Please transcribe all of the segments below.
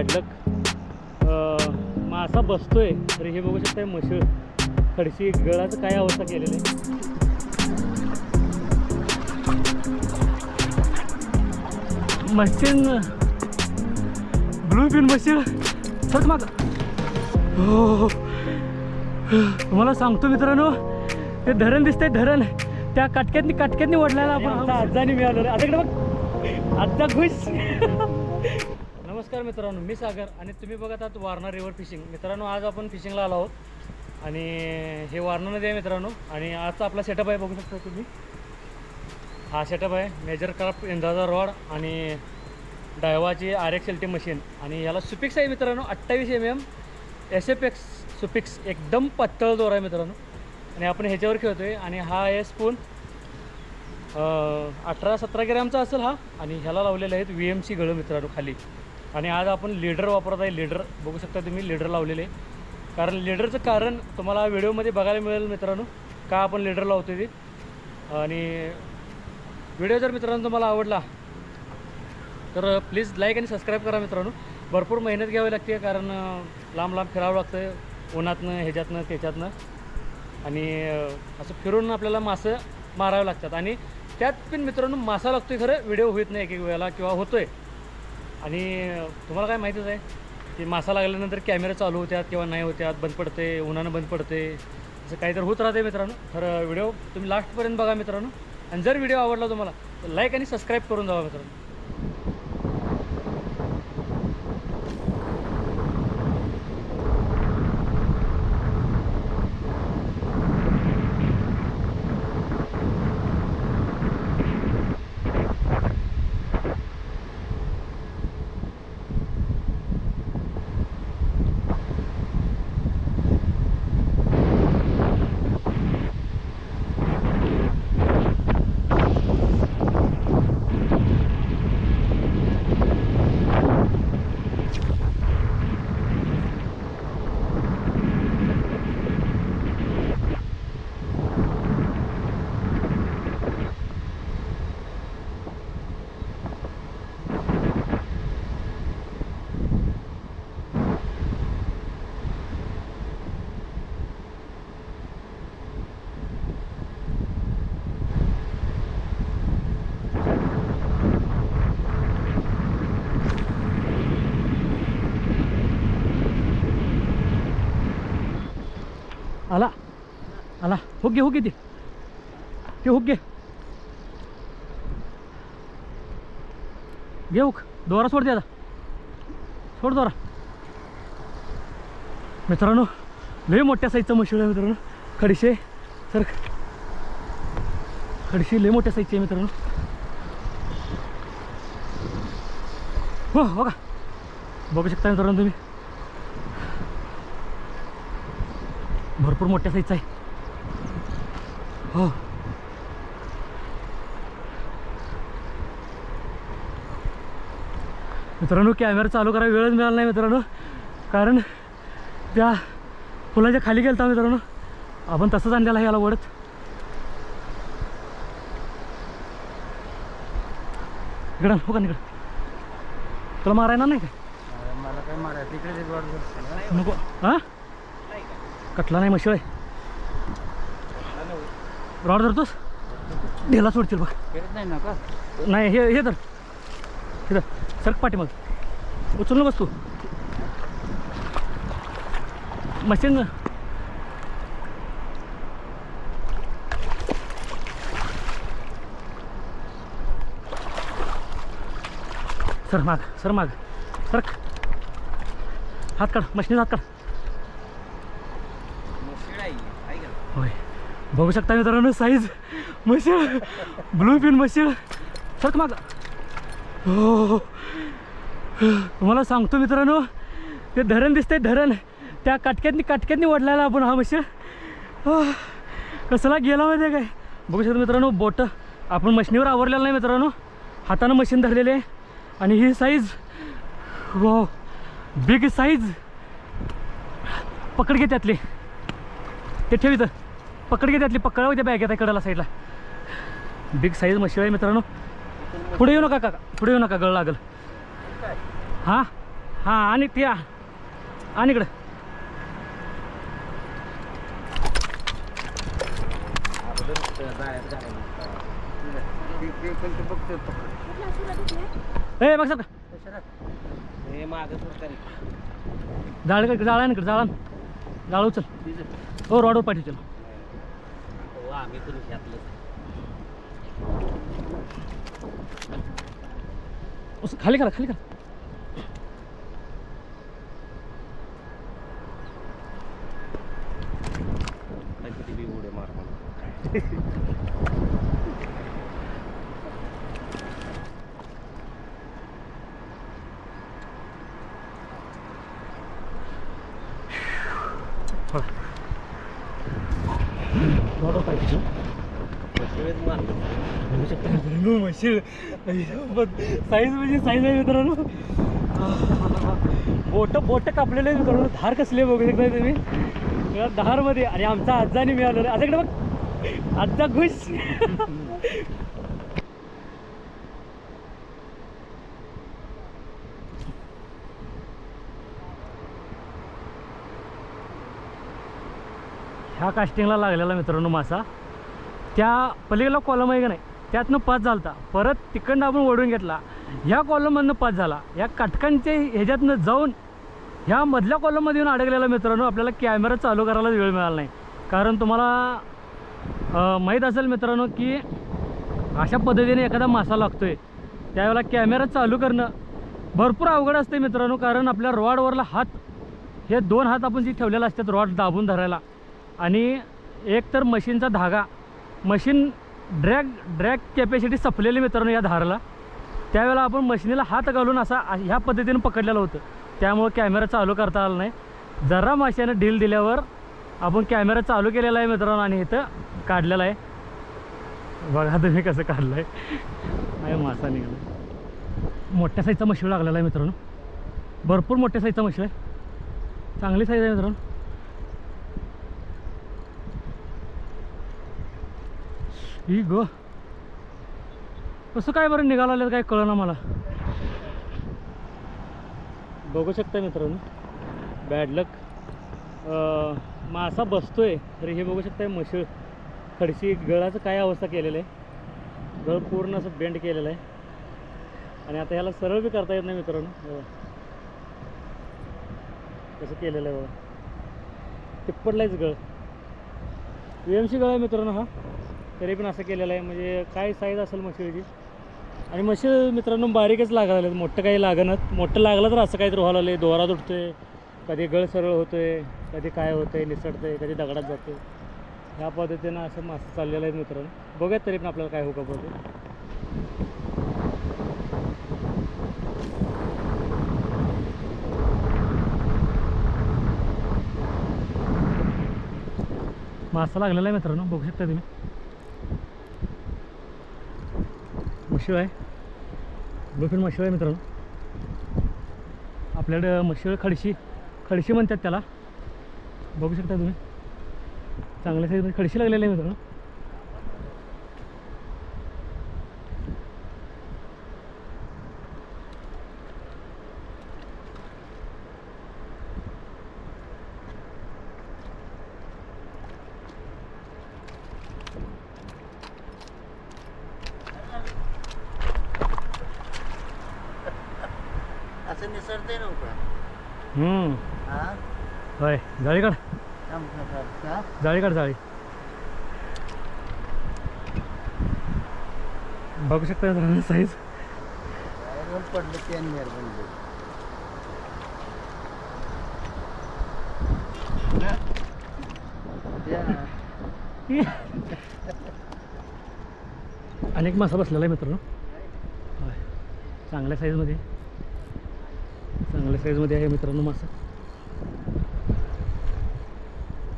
Bad luck मासा बसतोय. तर हे बघू शकताय मशीळ खडशी गळाचं काय अवस्था केलेली आहे. Machine blue pin machine. Sir माग. हो, हो तुम्हाला सांगतो मित्रांनो ते धरण दिसतंय धरण. त्या काटक्यातनी काटक्यातनी ओढलायला आपण आजानी मिळालं आता इकडे बघ. आजचा खुश. नमस्कार मित्रांनो मी सागर आणि तुम्ही बघत आहात वारणा रिव्हर फिशिंग मित्रांनो आज आपण फिशिंगला आलो आहोत आणि हे वारणा नदी आहे मित्रांनो आणि आजचा आपला सेटअप आहे बघू शकता तुम्ही. हा सेटअप आहे मेजर क्राफ्ट इंदाचा रॉड आणि डायवाची R X L T machine आणि याला सुपिक्स आहे मित्रांनो अठ्ठावीस M M S F X सुपिक्स एकदम पातळ दोर आहे मित्रांनो. आणि आपण ह्याच्यावर खेळतो आहे आणि हा आहे स्पून अठरा सतरा ग्रॅमचा असेल हा आणि ह्याला लावलेले आहेत व्ही एम सी गळं मित्रांनो खाली. आणि आज आपण लीडर वापरत आहे लीडर बघू शकता तुम्ही लीडर लावलेले. कारण लीडरचं कारण तुम्हाला व्हिडिओमध्ये बघायला मिळेल मित्रांनो का आपण लीडर लावतो ते. आणि व्हिडिओ जर मित्रांनो तुम्हाला आवडला तर प्लीज लाईक आणि सबस्क्राईब करा मित्रांनो. भरपूर मेहनत घ्यावी लागते कारण लांब लांब फिरावं लागतं उन्हातनं ह्याच्यातनं त्याच्यातनं. आणि असं फिरून आपल्याला मासं मारावं लागतात. आणि त्यात पण मित्रांनो मासा लागतोय खरं व्हिडिओ होत नाही एक एक वेळेला किंवा होतोय. आणि तुम्हाला काय माहीतच आहे की मासा लागल्यानंतर कॅमेरा चालू होत्यात किंवा नाही होत्यात बंद पडते उन्हानं बंद पडते असं काहीतरी होत राहते मित्रांनो. तर व्हिडिओ तुम्ही लास्टपर्यंत बघा मित्रांनो. आणि जर व्हिडिओ आवडला तुम्हाला तर लाईक आणि सबस्क्राईब करून जावा मित्रांनो. आला. आला. हुक घे हुक घे ते. ते हुक घे. घे हुक. दोरा सोड दे सोड दोरा. मित्रांनो लय मोठ्या साईजचं मशीन आहे मित्रांनो. खडशे सर खडशे लय मोठ्या साईजचे आहे मित्रांनो. हो बघा. बघू शकता मित्रांनो तुम्ही. भरपूर मोठ्या साईजचा आहे. हो. मित्रांनो कॅमेरा चालू करायला वेळच मिळाला नाही मित्रांनो. कारण त्या पुलाच्या खाली गेलता मित्रांनो. आपण तसंच आणलेला आहे याला वडत. इकडं हो का इकडं? तुला मारायला नाही का? मला काय मारायचं. तिकडे नको. हां कटला नाही मशीळ आहे रॉड धरतोस? ढेला सोडतील बघ. नाही हे हे धर. हे धर. सरक पाठी मग उचलून बस तू. मशीन सर माग सर माग. सरक. हात काढ. मशीन हात काढ होय बघू शकता मित्रांनो size machine blue pin machine. Sir माग. हो, हो, हो तुम्हाला सांगतो मित्रांनो ते धरण दिसतंय धरण. त्या काटक्यातनी काटक्यातनी ओढलायला आपण हा मशीन. हो, कसला गेला माहिती आहे काय? बघू शकता मित्रांनो बोट आपण मशीनीवर आवरलेलं नाही मित्रांनो. हातानं मशीन धरलेले आहे. आणि ही साईज वा बिग साईज पकड घे त्यातली. ते ठेव इथं. पकड घे त्यातली पकडावं त्या बॅग आहे कडेला साईडला बिग साईज मशीन आहे मित्रांनो. पुढे येऊ नका काका पुढे येऊ नका गळ लागल. हां हां आणि ते आणि इकडं. ए बघ सर हे जाळ जाळा ना जाळा ना. जाळ उचल. हो रॉडवर पाठी चल. आम्ही पण घातलं उस- खाली करा खाली करा. किती बी उडे मार रॉडवर पाठी चल बघू शकता मित्रांनो म्हशी साईज म्हणजे साईज आहे मित्रांनो बोट बोट कापलेलं आहे मित्रांनो धार कसले बघू शकता तुम्ही धारमध्ये आणि आमचा आजाने मिळालं आता इकडे बघ आजचा खुश ह्या कास्टिंगला लागलेला मित्रांनो मासा. त्या पलीकडला कॉलम आहे का नाही? त्यातनं पाच झालता. परत तिकडनं आपण ओढून घेतला. ह्या कॉलममधनं पाच झाला. या काटकांचे ह्याच्यातनं जाऊन ह्या मधल्या कॉलममध्ये येऊन अडकलेला मित्रांनो आपल्याला कॅमेरा चालू करायला वेळ मिळाला नाही. कारण तुम्हाला माहीत असेल मित्रांनो की अशा पद्धतीने एखादा मासा लागतो आहे त्यावेळेला कॅमेरा चालू करणं भरपूर अवघड असते मित्रांनो कारण आपल्या रॉडवरला हात हे दोन हात आपण जी ठेवलेला असतात रॉड दाबून धरायला. आणि एक तर मशीनचा धागा. मशीन ड्रॅग ड्रॅग कॅपॅसिटी संपलेली मित्रांनो या धाराला. त्यावेळेला आपण मशीनीला हात घालून असा ह्या पद्धतीनं पकडलेलं होतं. त्यामुळं कॅमेरा चालू करता आला नाही. जरा माशाने ढील दिल्यावर आपण कॅमेरा चालू केलेला आहे मित्रांनो आणि इथं काढलेला आहे. बघा तुम्ही कसं काढलं आहे आहे मासा निघाला. मोठ्या साईजचा मशीन लागलेला आहे मित्रांनो. भरपूर मोठ्या साईजचा मशीन आहे. चांगली साईज आहे मित्रांनो. ही ग. कसं काय बरं निघालं काय कळना मला? बघू शकता मित्रांनो. बॅड लक मासा बसतोय तरी हे बघू शकता मशीळ खडशी गळाचं काय अवस्था केलेलं आहे गळ पूर्ण असं बेंड केलेलं आहे आणि आता ह्याला सरळ बी करता येत नाही मित्रांनो. कसं केलेलं आहे बघा. तिप्पटलाच गळ. यू गळ आहे मित्रांनो हा. तरी पण असं केलेलं आहे. म्हणजे काय साईज असेल मशिदीची आणि मशीद मित्रांनो बारीकच लागायला लागले मोठं काही लागणं मोठं लागलं तर असं काहीतरी व्हायला लागलं दोरा तुटतोय कधी गळ सरळ आहे कधी काय होतं आहे होतंय. आहे कधी दगडात जातोय. ह्या पद्धतीनं असं मासं चाललेलं आहे मित्रांनो. बघूयात तरी पण आपल्याला काय होका बघू मासा लागलेला आहे मित्रांनो. बघू शकता तुम्ही. मशीळ आहे ब्लूफिन मशीळ आहे मित्रांनो. आपल्याकडं मशीळ खडशी खडशी म्हणतात त्याला. बघू शकता तुम्ही. चांगल्या साईजमध्ये खडशी लागलेली आहे मित्रांनो. असं निसरते नव्हतं हा? होय जाळी काढ जाळी काढ जाळी. बघू शकता साईज पडलं आणि मेहरबानी अनेक मासा बसलेला आहे मित्रांनो. होय. चांगल्या साईजमध्ये चांगल्या साईजमध्ये आहे मित्रांनो मासा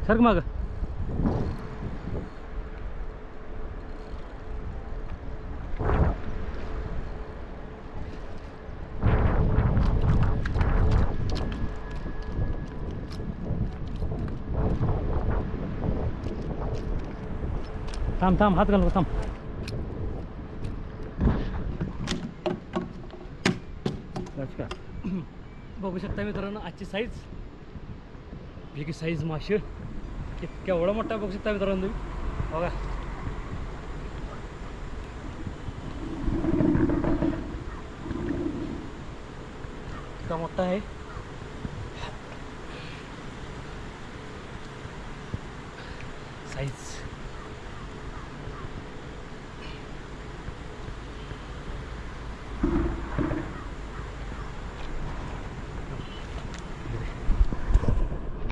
सरक माग. थांब थांब हात घालू थांब. अच्छा बघू शकता मित्रांनो आजची साईज वेगळी साईज मासे इतक्या एवढा मोठा बघू शकता मित्रांनो तुम्ही. बघा. इतका मोठा आहे. साईज